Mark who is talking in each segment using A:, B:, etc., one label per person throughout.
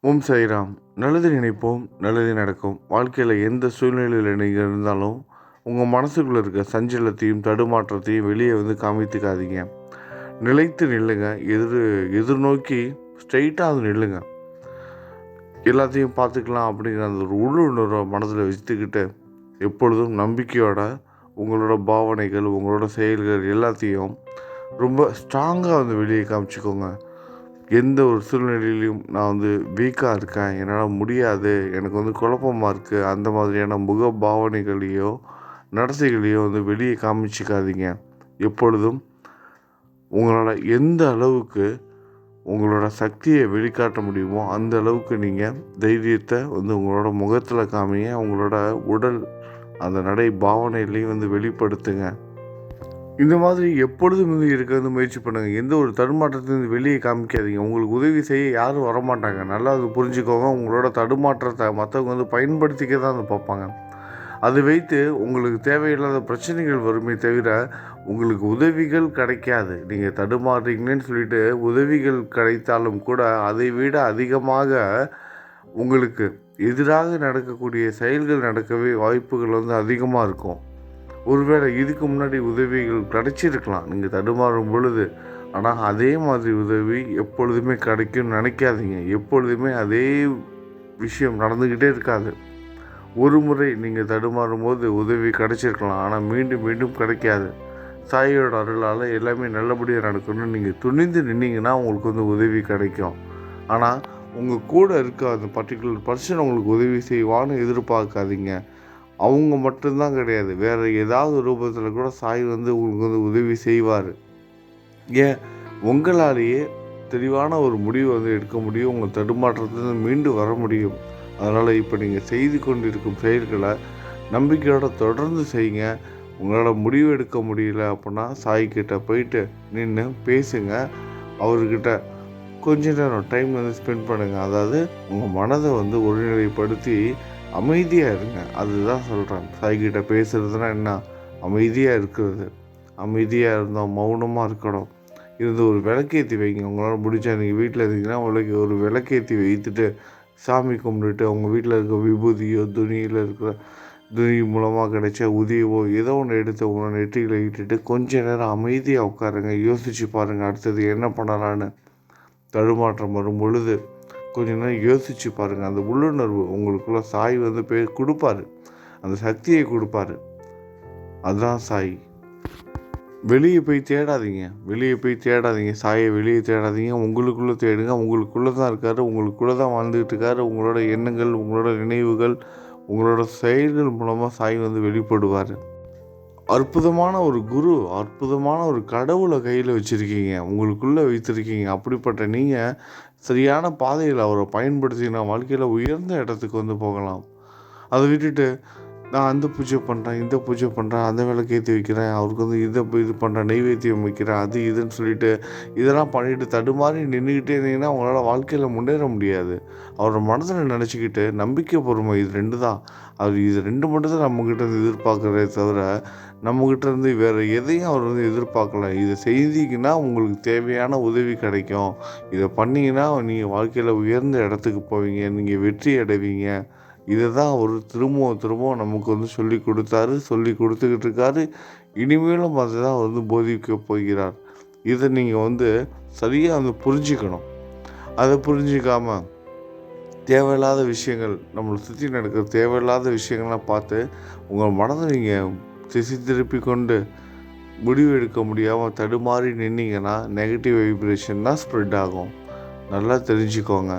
A: ஓம் சாய்ராம். நல்லது நினைப்போம் நல்லது நடக்கும். வாழ்க்கையில் எந்த சூழ்நிலையில் நீங்கள் இருந்தாலும் உங்கள் மனசுக்குள்ளே இருக்க சஞ்சலத்தையும் தடுமாற்றத்தையும் வெளியே வந்து காமித்துக்காதீங்க. நிலைத்து நில்லுங்க. எதிர் எதிர்நோக்கி ஸ்ட்ரைட்டாக அது நில்லுங்க. எல்லாத்தையும் பார்த்துக்கலாம் அப்படிங்கிற அந்த ஒரு உள்ளுணர்வை மனதில் வச்சுக்கிட்டு எப்பொழுதும் நம்பிக்கையோட உங்களோட பாவனைகள் உங்களோட செயல்கள் எல்லாத்தையும் ரொம்ப ஸ்ட்ராங்காக வந்து வெளியே காமிச்சிக்கோங்க. எந்த ஒரு சூழ்நிலையிலையும் நான் வந்து வீக்காக இருக்கேன். என்னால் முடியாது. எனக்கு வந்து குழப்பமாக இருக்குது அந்த மாதிரியான முக பாவனைகளையோ நடத்தைகளையோ வந்து வெளியே காமிச்சிக்காதீங்க. எப்பொழுதும் உங்களால் எந்த அளவுக்கு உங்களோட சக்தியை வெளிக்காட்ட முடியுமோ அந்த அளவுக்கு நீங்கள் தைரியத்தை வந்து உங்களோட முகத்தில் காமிங்க. உங்களோட உடல் அந்த நடை பாவனையிலையும் வந்து வெளிப்படுத்துங்க. இந்த மாதிரி எப்பொழுதும் வந்து இருக்க வந்து முயற்சி பண்ணுங்கள் எந்த ஒரு தடுமாற்றத்தையும் வெளியே காமிக்காதீங்க. உங்களுக்கு உதவி செய்ய யாரும் வரமாட்டாங்க. நல்லா அது புரிஞ்சுக்கோங்க. உங்களோட தடுமாற்றத்தை மற்றவங்க வந்து பயன்படுத்திக்க தான் வந்து பார்ப்பாங்க. அது வைத்து உங்களுக்கு தேவையில்லாத பிரச்சனைகள் வருமே தவிர உங்களுக்கு உதவிகள் கிடைக்காது. நீங்கள் தடுமாறுறீங்கன்னு சொல்லிட்டு உதவிகள் கிடைத்தாலும் கூட அதை விட அதிகமாக உங்களுக்கு எதிராக நடக்கக்கூடிய செயல்கள் நடக்கவே வாய்ப்புகள் வந்து அதிகமாக இருக்கும். ஒருவேளை இதுக்கு முன்னாடி உதவிகள் கிடைச்சிருக்கலாம். நீங்கள் தடுமாறும் பொழுது ஆனால் அதே மாதிரி உதவி எப்பொழுதுமே கிடைக்கும்னு நினைக்காதீங்க. எப்பொழுதுமே அதே விஷயம் நடந்துக்கிட்டே இருக்காது. ஒரு முறை நீங்கள் தடுமாறும் போது உதவி கிடைச்சிருக்கலாம். ஆனால் மீண்டும் மீண்டும் கிடைக்காது. தாயோட அருளால் எல்லாமே நல்லபடியாக நடக்கணும்னு நீங்கள் துணிந்து நின்னீங்கன்னா உங்களுக்கு வந்து உதவி கிடைக்கும். ஆனால் உங்கள் கூட இருக்க அந்த பர்டிகுலர் பர்சன் உங்களுக்கு உதவி செய்வான்னு எதிர்பார்க்காதீங்க. அவங்க மட்டும்தான் கிடையாது. வேறு ஏதாவது ரூபத்தில் கூட சாய் வந்து உங்களுக்கு வந்து உதவி செய்வார். ஏன்? உங்களாலேயே தெளிவான ஒரு முடிவு வந்து எடுக்க முடியும். உங்கள் தடுமாற்றத்துலேருந்து மீண்டு வர முடியும். அதனால் இப்போ நீங்கள் செய்து கொண்டிருக்கும் செயல்களை நம்பிக்கையோடு தொடர்ந்து செய்யுங்க. உங்களால் முடிவு எடுக்க முடியல அப்படின்னா சாய்கிட்ட போயிட்டு நின்று பேசுங்க. அவர்கிட்ட கொஞ்ச நேரம் டைம் வந்து ஸ்பெண்ட் பண்ணுங்கள் அதாவது உங்கள் மனதை வந்து ஒருநிலைப்படுத்தி அமைதியாக இருங்க. அதுதான் சொல்கிறேன் சாய்கிட்ட பேசுகிறதுனா என்ன? அமைதியாக இருக்கிறது. அமைதியாக இருந்தோம் மௌனமாக இருக்கணும். இருந்து ஒரு விளக்கேற்றி வைங்க. உங்களால் முடிச்சா நீங்கள் வீட்டில் இருந்தீங்கன்னா உங்களுக்கு ஒரு விளக்கேற்றி வைத்துட்டு சாமி கும்பிட்டுட்டு உங்கள் வீட்டில் இருக்க விபூதியோ துணியில் இருக்கிற துணி மூலமாக கிடைச்ச உதவியோ ஏதோ ஒன்று எடுத்து உங்களை நெற்றியில் இட்டுட்டு கொஞ்ச நேரம் அமைதியாக உட்காருங்க. யோசித்து பாருங்கள் அடுத்தது என்ன பண்ணலான்னு தடுமாற்றம் வரும் பொழுது கொஞ்ச நேரம் யோசித்து பாருங்கள் அந்த உள்ளுணர்வு உங்களுக்குள்ள சாய் வந்து பே கொடுப்பாரு. அந்த சக்தியை கொடுப்பாரு. அதுதான் சாய். வெளியே போய் தேடாதீங்க. வெளியே போய் தேடாதீங்க. சாயை வெளியே தேடாதீங்க. உங்களுக்குள்ளே தேடுங்க. உங்களுக்குள்ளே தான் இருக்கார். உங்களுக்குள்ளே தான் வாழ்ந்துக்கிட்டு இருக்காரு. உங்களோட எண்ணங்கள் உங்களோட நினைவுகள் உங்களோட செயல்கள் மூலமாக சாய் வந்து வெளிப்படுவார். அற்புதமான ஒரு குரு அற்புதமான ஒரு கடவுளை கையில் வச்சுருக்கீங்க. உங்களுக்குள்ளே வைத்திருக்கீங்க. அப்படிப்பட்ட நீங்கள் சரியான பாதையில் அவரை பயன்படுத்தினா வாழ்க்கையில் உயர்ந்த இடத்துக்கு வந்து போகலாம். அதை விட்டுட்டு நான் அந்த பூஜை பண்ணுறேன் இந்த பூஜை பண்ணுறேன் அந்த விளக்கு ஏற்றி வைக்கிறேன் அவருக்கு வந்து இதை இது பண்ணுறேன் நெய்வேத்தியம் வைக்கிறேன் அது இதுன்னு சொல்லிட்டு இதெல்லாம் பண்ணிட்டு தடுமாறி நின்றுக்கிட்டே இருந்தீங்கன்னா உங்களால் வாழ்க்கையில் முன்னேற முடியாது. அவரோட மனதில் நினச்சிக்கிட்டு நம்பிக்கை பொறுமை இது ரெண்டு தான். அவர் இது ரெண்டு மட்டும் தான் நம்மக்கிட்ட இருந்து எதிர்பார்க்குறதே தவிர நம்மக்கிட்ட இருந்து வேறு எதையும் அவர் வந்து எதிர்பார்க்கல. இதை செய்தீங்கன்னா உங்களுக்கு தேவையான உதவி கிடைக்கும். இதை பண்ணிங்கன்னா நீங்கள் வாழ்க்கையில் உயர்ந்த இடத்துக்கு போவீங்க நீங்கள் வெற்றி அடைவீங்க. இதை தான் அவர் திரும்பவும் திரும்பவும் நமக்கு வந்து சொல்லி கொடுத்தாரு சொல்லி கொடுத்துக்கிட்டு இருக்காரு. இனிமேலும் அதை தான் வந்து போதிக்க போகிறார். இதை நீங்கள் வந்து சரியாக வந்து புரிஞ்சுக்கணும். அதை புரிஞ்சிக்காமல் தேவையில்லாத விஷயங்கள் நம்மளை சுற்றி நடக்கிற தேவையில்லாத விஷயங்கள்லாம் பார்த்து உங்கள் மனதை நீங்கள் திசை திருப்பி கொண்டு முடிவு எடுக்க முடியாமல் தடுமாறி நின்னீங்கன்னா நெகட்டிவ் வைப்ரேஷன் தான் ஸ்ப்ரெட் ஆகும். நல்லா தெரிஞ்சுக்கோங்க.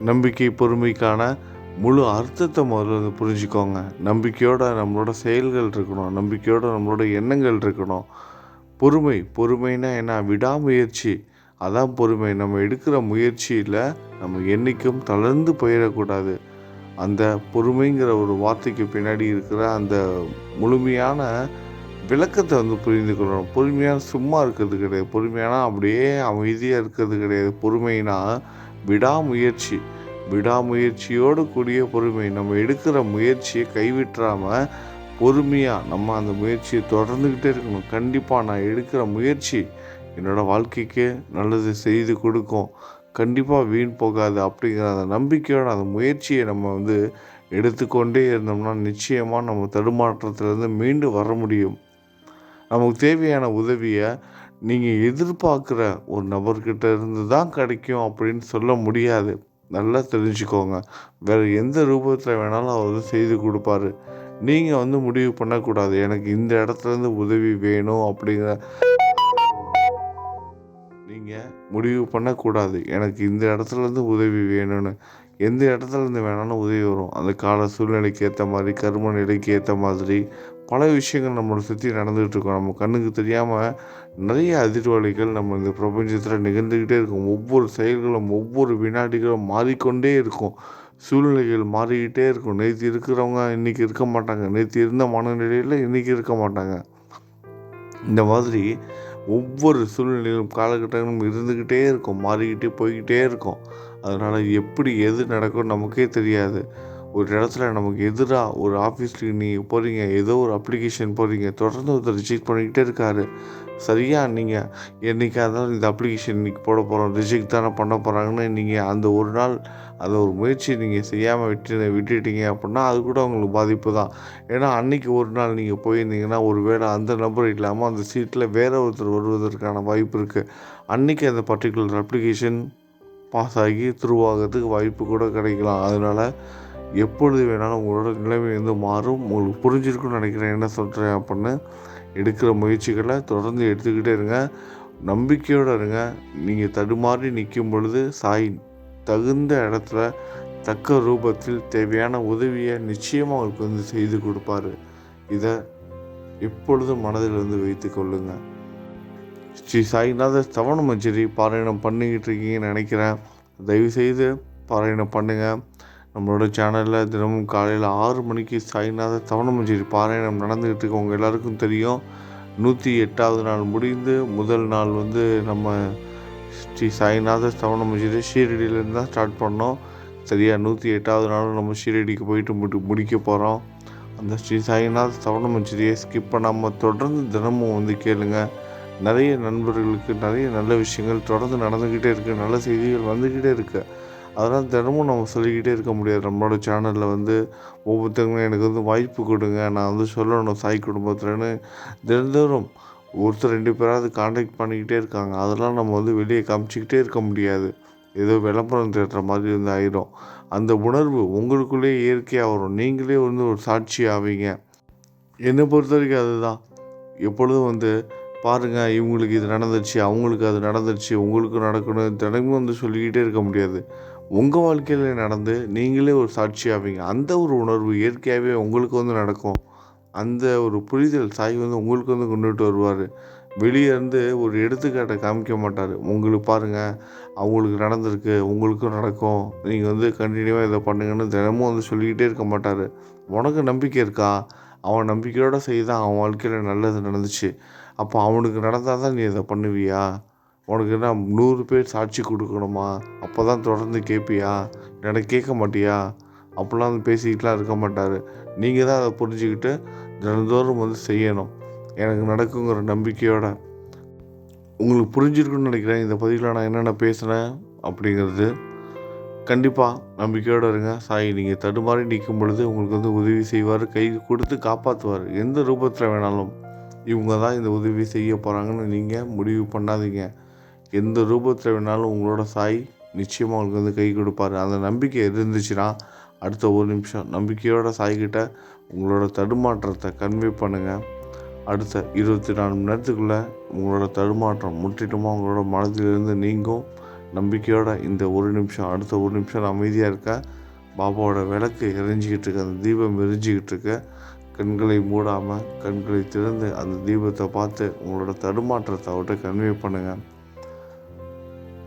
A: நம்பிக்கை பொறுமைக்கான முழு அர்த்தத்தை முதல்ல வந்து புரிஞ்சுக்கோங்க. நம்பிக்கையோட நம்மளோட செயல்கள் இருக்கணும். நம்பிக்கையோட நம்மளோட எண்ணங்கள் இருக்கணும். பொறுமை பொறுமைனா என்ன? விடாமுயற்சி. அதான் பொறுமை. நம்ம எடுக்கிற முயற்சியில் நம்ம என்றைக்கும் தளர்ந்து போயிடக்கூடாது. அந்த பொறுமைங்கிற ஒரு வார்த்தைக்கு பின்னாடி இருக்கிற அந்த முழுமையான விளக்கத்தை வந்து புரிந்து கொள்ளணும் பொறுமையாக சும்மா இருக்கிறது கிடையாது. பொறுமையான அப்படியே அமைதியாக இருக்கிறது கிடையாது. பொறுமைனா விடாமுயற்சி. விடாமுயற்சியோடு கூடிய பொறுமை. நம்ம எடுக்கிற முயற்சியை கைவிட்டுறாமல் பொறுமையாக நம்ம அந்த முயற்சியை தொடர்ந்துக்கிட்டே இருக்கணும். கண்டிப்பாக நான் எடுக்கிற முயற்சி என்னோடய வாழ்க்கைக்கு நல்லது செய்து கொடுக்கும். கண்டிப்பாக வீண் போகாது அப்படிங்கிற அந்த நம்பிக்கையோட அந்த முயற்சியை நம்ம வந்து எடுத்துக்கொண்டே இருந்தோம்னா நிச்சயமாக நம்ம தடுமாற்றத்திலேருந்து மீண்டு வர முடியும். நமக்கு தேவையான உதவியை நீங்கள் எதிர்பார்க்குற ஒரு நபர்கிட்ட இருந்து தான் கிடைக்கும் அப்படின்னு சொல்ல முடியாது. நல்லா தெரிஞ்சுக்கோங்க. வேறு எந்த ரூபத்தில் வேணாலும் அவர் வந்து செய்து கொடுப்பாரு. நீங்கள் வந்து முடிவு பண்ணக்கூடாது. எனக்கு இந்த இடத்துலேருந்து உதவி வேணும் அப்படிங்கிற நீங்கள் முடிவு பண்ணக்கூடாது. எனக்கு இந்த இடத்துலேருந்து உதவி வேணும்னு. எந்த இடத்துலேருந்து வேணாலும் உதவி வரும். அந்த கால சூழ்நிலைக்கு ஏற்ற மாதிரி கரும நிலைக்கு ஏற்ற மாதிரி பல விஷயங்கள் நம்மளை சுற்றி நடந்துக்கிட்டு இருக்கும். நம்ம கண்ணுக்கு தெரியாமல் நிறைய அதிர்வலைகள் நம்ம இந்த பிரபஞ்சத்தில் நிகழ்ந்துக்கிட்டே இருக்கும். ஒவ்வொரு செயல்களும் ஒவ்வொரு வினாடிகளும் மாறிக்கொண்டே இருக்கும். சூழ்நிலைகள் மாறிக்கிட்டே இருக்கும். நேற்று இருக்கிறவங்க இன்றைக்கி இருக்க மாட்டாங்க. நேற்று இருந்த மனநிலையில் இன்றைக்கி இருக்க மாட்டாங்க. இந்த மாதிரி ஒவ்வொரு சூழ்நிலையிலும் காலகட்டங்களும் இருந்துக்கிட்டே இருக்கும். மாறிக்கிட்டே போய்கிட்டே இருக்கும். அதனால் எப்படி எது நடக்கும் நமக்கே தெரியாது. ஒரு இடத்துல நமக்கு எதிராக ஒரு ஆஃபீஸ்க்கு நீங்கள் போகிறீங்க ஏதோ ஒரு அப்ளிகேஷன் போகிறீங்க தொடர்ந்து ஒருத்தர் ரிஜெக்ட் பண்ணிக்கிட்டே இருக்காரு. சரியாக நீங்கள் என்றைக்காக இருந்தாலும் இந்த அப்ளிகேஷன் இன்றைக்கி போட போகிறோம் ரிஜெக்ட் தானே பண்ண போகிறாங்கன்னு நீங்கள் அந்த ஒரு நாள் அந்த ஒரு முயற்சி நீங்கள் செய்யாமல் விட்டு விட்டுட்டீங்க அப்படின்னா அது கூட உங்களுக்கு பாதிப்பு தான். ஏன்னா அன்றைக்கி ஒரு நாள் நீங்கள் போயிருந்தீங்கன்னா ஒரு வேளை அந்த நபர் இல்லாமல் அந்த சீட்டில் வேறு ஒருத்தர் வருவதற்கான வாய்ப்பு இருக்குது அன்றைக்கி அந்த பர்டிகுலர் அப்ளிகேஷன் பாஸ் ஆகி த்ரூ ஆகிறதுக்கு வாய்ப்பு கூட கிடைக்கலாம். அதனால் எப்பொழுது வேணாலும் உங்களோட நிலைமை வந்து மாறும். உங்களுக்கு புரிஞ்சிருக்குன்னு நினைக்கிறேன். என்ன சொல்கிறேன் அப்படின்னு எடுக்கிற முயற்சிகளை தொடர்ந்து எடுத்துக்கிட்டே இருங்க. நம்பிக்கையோடு இருங்க. நீங்கள் தடுமாறி நிற்கும் பொழுது சாய் தகுந்த இடத்துல தக்க ரூபத்தில் தேவையான உதவியை நிச்சயமாக அவங்களுக்கு வந்து செய்து கொடுப்பாரு. இதை எப்பொழுதும் மனதில் வந்து வைத்து கொள்ளுங்கள் ஸ்ரீ சாய்நாத ஸ்தவண மஞ்சரி பாராயணம் பண்ணிக்கிட்டு இருக்கீங்கன்னு நினைக்கிறேன். தயவுசெய்து பாராயணம் பண்ணுங்கள் நம்மளோட சேனலில் தினமும் காலையில் ஆறு மணிக்கு சாய்நாத தவணமஞ்சேரி பாராயணம் நடந்துக்கிட்டு இருக்கு. உங்கள் எல்லாருக்கும் தெரியும். நூற்றி எட்டாவது நாள் முடிந்து முதல் நாள் வந்து நம்ம ஸ்ரீ சாய்நாத ஸ்தவண மஞ்சரி ஷீரடியிலேருந்து தான் ஸ்டார்ட் பண்ணோம். சரியாக நூற்றி எட்டாவது நாளும் நம்ம ஷீரடிக்கு போயிட்டு முடி முடிக்க போகிறோம் அந்த ஸ்ரீ சாய்நாத் தவணமஞ்சரியை ஸ்கிப் பண்ணாமல் தொடர்ந்து தினமும் வந்து கேளுங்கள் நிறைய நண்பர்களுக்கு நிறைய நல்ல விஷயங்கள் தொடர்ந்து நடந்துக்கிட்டே இருக்குது நல்ல செய்திகள் வந்துக்கிட்டே இருக்குது அதெல்லாம் தினமும் நம்ம சொல்லிக்கிட்டே இருக்க முடியாது. நம்மளோட சேனலில் வந்து ஒவ்வொருத்தவங்களும் எனக்கு வந்து வாய்ப்பு கொடுங்க. நான் வந்து சொல்லணும் சாய் குடும்பத்தில்னு தினந்தோறும் ஒருத்தர் ரெண்டு பேராவது காண்டாக்ட் பண்ணிக்கிட்டே இருக்காங்க. அதெல்லாம் நம்ம வந்து வெளியே காமிச்சிக்கிட்டே இருக்க முடியாது. ஏதோ விளம்பரம் தேடுற மாதிரி வந்து ஆயிடும் அந்த உணர்வு உங்களுக்குள்ளே இயற்கையாக வரும். நீங்களே வந்து ஒரு சாட்சி ஆவீங்க. என்னை பொறுத்த வரைக்கும் அதுதான். எப்பொழுதும் வந்து பாருங்கள் இவங்களுக்கு இது நடந்துச்சு அவங்களுக்கு அது நடந்துச்சு உங்களுக்கு நடக்கணும். தினமும் வந்து சொல்லிக்கிட்டே இருக்க முடியாது. உங்கள் வாழ்க்கையில் நடந்து நீங்களே ஒரு சாட்சியாவீங்க அந்த ஒரு உணர்வு இயற்கையாகவே உங்களுக்கு வந்து நடக்கும். அந்த ஒரு புரிதல் சாய் வந்து உங்களுக்கு வந்து கொண்டுட்டு வருவார். வெளியே இருந்து ஒரு எடுத்துக்காட்டை காமிக்க மாட்டார். உங்களுக்கு பாருங்கள் அவங்களுக்கு நடந்திருக்கு உங்களுக்கும் நடக்கும். நீங்கள் வந்து கண்டினியூவாக இதை பண்ணுங்கன்னு தினமும் வந்து சொல்லிக்கிட்டே இருக்க மாட்டார். உனக்கு நம்பிக்கை இருக்கா? அவன் நம்பிக்கையோடு செய்தான். அவன் வாழ்க்கையில் நல்லது நடந்துச்சு. அப்போ அவனுக்கு நடந்தால் தான் நீ இதை பண்ணுவியா? உனக்கு என்ன நூறு பேர் சாட்சி கொடுக்கணுமா? அப்போ தான் தொடர்ந்து கேட்பியா எனக்கு கேட்க மாட்டியா? அப்படிலாம் வந்து பேசிக்கிட்டுலாம் இருக்க மாட்டார். நீங்கள் தான் அதை புரிஞ்சுக்கிட்டு தினந்தோறும் வந்து செய்யணும். எனக்கு நடக்குங்கிற நம்பிக்கையோட. உங்களுக்கு புரிஞ்சிருக்குன்னு நினைக்கிறேன். இந்த பதிவில் நான் என்னென்ன பேசுகிறேன் அப்படிங்கிறது. கண்டிப்பாக நம்பிக்கையோடு இருங்க. சாய் நீங்கள் தடுமாறி நிற்கும் பொழுது உங்களுக்கு வந்து உதவி செய்வார். கை கொடுத்து காப்பாற்றுவார் எந்த ரூபத்தில் வேணாலும். இவங்க தான் இந்த உதவி செய்ய போகிறாங்கன்னு நீங்கள் முடிவு பண்ணாதீங்க. எந்த ரூபத்தில் வேணாலும் உங்களோட சாய் நிச்சயமாக உங்களுக்கு வந்து கை கொடுப்பார். அந்த நம்பிக்கை இருந்துச்சுன்னா அடுத்த ஒரு நிமிஷம் நம்பிக்கையோட சாய்கிட்ட உங்களோட தடுமாற்றத்தை கன்வே பண்ணுங்கள் அடுத்த இருபத்தி நாலு மணி நேரத்துக்குள்ளே உங்களோட தடுமாற்றம் முற்றிலுமாக உங்களோட மனதிலிருந்து நீங்கும். நம்பிக்கையோட இந்த ஒரு நிமிஷம் அடுத்த ஒரு நிமிஷம் அமைதியாக இருக்க பாபாவோட விளக்கு எரிஞ்சிக்கிட்டு இருக்கு அந்த தீபம் எரிஞ்சிக்கிட்டு இருக்க கண்களை மூடாமல் கண்களை திறந்து அந்த தீபத்தை பார்த்து உங்களோட தடுமாற்றத்தை அவர்கிட்ட கன்வே பண்ணுங்கள்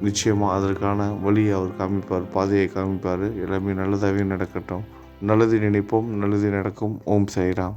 A: நிச்சயமாக அதற்கான வழியை அவர் காமிப்பார் பாதையை காமிப்பார். எல்லாமே நல்லதாகவே நடக்கட்டும். நல்லது நினைப்போம் நல்லது நடக்கும். ஓம் சாய்ராம்.